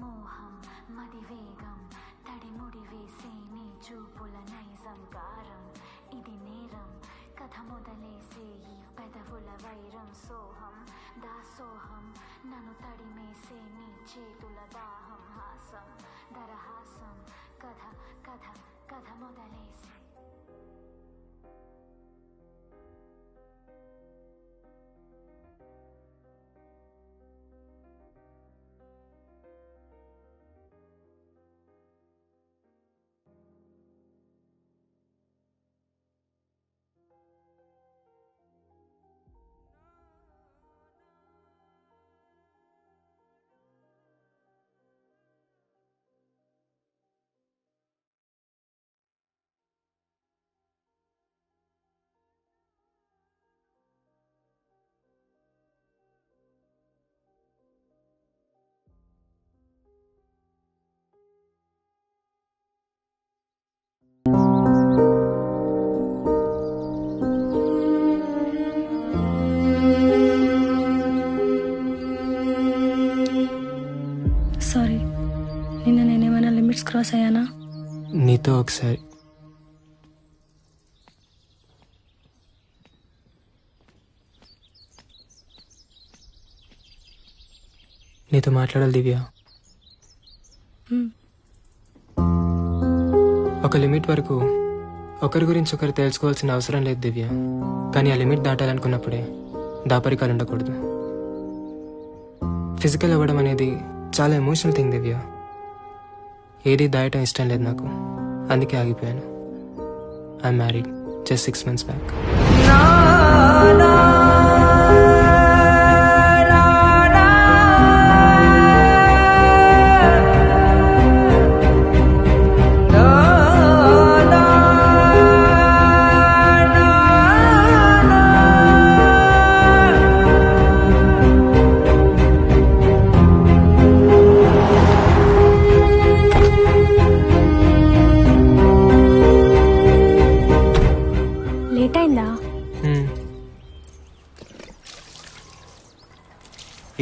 మోహం మది వేగం తడిముడి వేసే నీ చూపుల నైజం గారం. ఇది నేరం కథ మొదలేసే ఈ పెదవుల వైరం సోహం దాసోహం నన్ను తడిమేసే నీ చేతుల దాహం హాసం దరహాసం కథ లిమిట్స్ క్రాస్ అయ్యానా? నీతో ఒకసారి. నీతో మాట్లాడాలి దివ్య. ఒక లిమిట్ వరకు ఒకరి గురించి ఒకరు తెలుసుకోవాల్సిన అవసరం లేదు దివ్య. కానీ ఆ లిమిట్ దాటాలనుకున్నప్పుడే దాపరికాలు ఉండకూడదు. ఫిజికల్ అవ్వడం అనేది చాలా ఎమోషనల్ థింగ్ దివ్య. ఏది దాయటం ఇష్టం లేదు నాకు. అందుకే ఆగిపోయాను. I married just six months back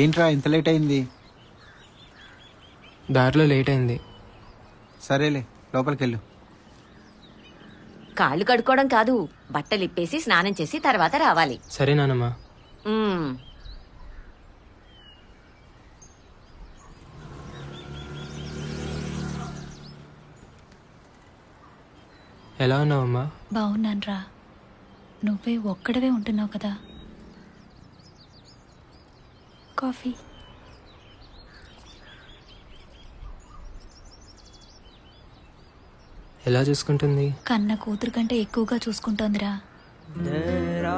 ఏంట్రా ఇంత లేట్ అయింది? దారిలో లేట్ అయింది. సరేలే లోపలికి వెళ్ళు కాళ్ళు కడుక్కోవడం కాదు బట్టలు ఇప్పేసి స్నానం చేసి తర్వాత రావాలి. సరే నానమ్మా. మ్మ్. ఎలా ఉన్నావమ్మా? బాగున్నానురా. నువ్వే ఒక్కడవే ఉంటున్నావు కదా. కాఫీ. ఎలా చూసుకుంటుంది? కన్న కూతురు కంటే ఎక్కువగా చూసుకుంటోందిరా.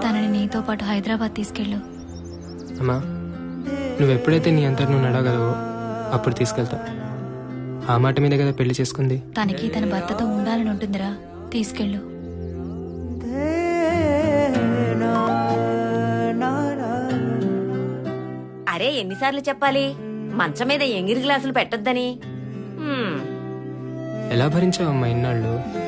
తనని నీతో పాటు హైదరాబాద్ తీసుకెళ్ళు. అమ్మా నువ్వు ఎప్పుడైతే నీ అంతటి నువ్వు నడగలవో అప్పుడు తీసుకెళ్తా. ఆ మాట మీద కదా పెళ్ళి చేసుకుంది? తనకి తన భర్తతో ఉండాలని ఉంటుందిరా. తీసుకెళ్ళు. ఎన్నిసార్లు చెప్పాలి? మంచం మీద ఎంగిరి గ్లాసులు పెట్టొద్దని. ఎలా భరించావమ్మా ఇన్నాళ్ళు?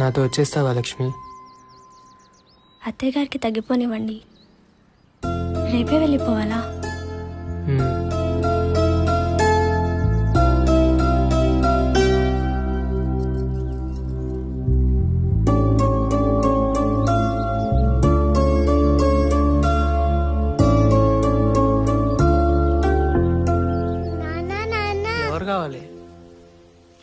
నాతో వచ్చేస్తావా లక్ష్మి? అత్తయ్య గారికి తగ్గిపోనివ్వండి. రేపే వెళ్ళిపోవాలా? మ్మ్.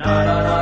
సరే తినమ్మా.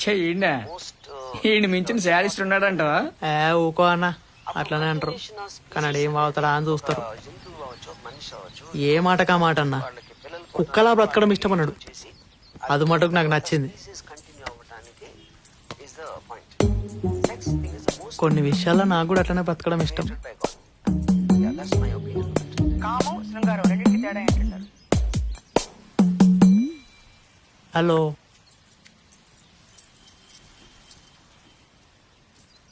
చెయ్యండి ఈయన మించిన శారీస్ట్ ఉన్నాడంటవా? ఏ ఊకో అన్న. అట్లానే అంటారు. కానీ ఆడు ఏం వాగుతాడా అని చూస్తారు. ఏ మాటకా మాట అన్న? కుక్కలా బ్రతకడం ఇష్టం అన్నాడు అది మటుకు నాకు నచ్చింది. కొన్ని విషయాల్లో నాకు కూడా అట్లనే బ్రతకడం ఇష్టం. బై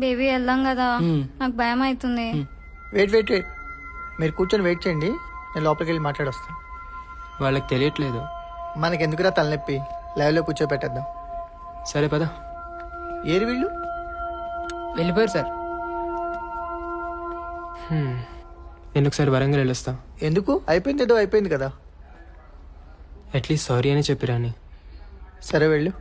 బేబీ వెళ్దాం కదా. నాకు భయం అవుతుంది. Wait wait wait. మీరు కూర్చొని వెయిట్ చేయండి. నేను లోపలికి వెళ్ళి మాట్లాడొస్తాను వాళ్ళకి తెలియట్లేదు. మనకి ఎందుకురా తలనొప్పి? లైవ్లో కూర్చోబెట్టేద్దాం. సరే పదా. ఏరి వీళ్ళు? వెళ్ళిపోయారు సార్. నేను ఒకసారి వరంగల్ వెళ్ళొస్తా. ఎందుకు? అయిపోయింది ఏదో అయిపోయింది కదా. అట్లీస్ట్ సారీ అని చెప్పిరాని. సరే వెళ్ళు.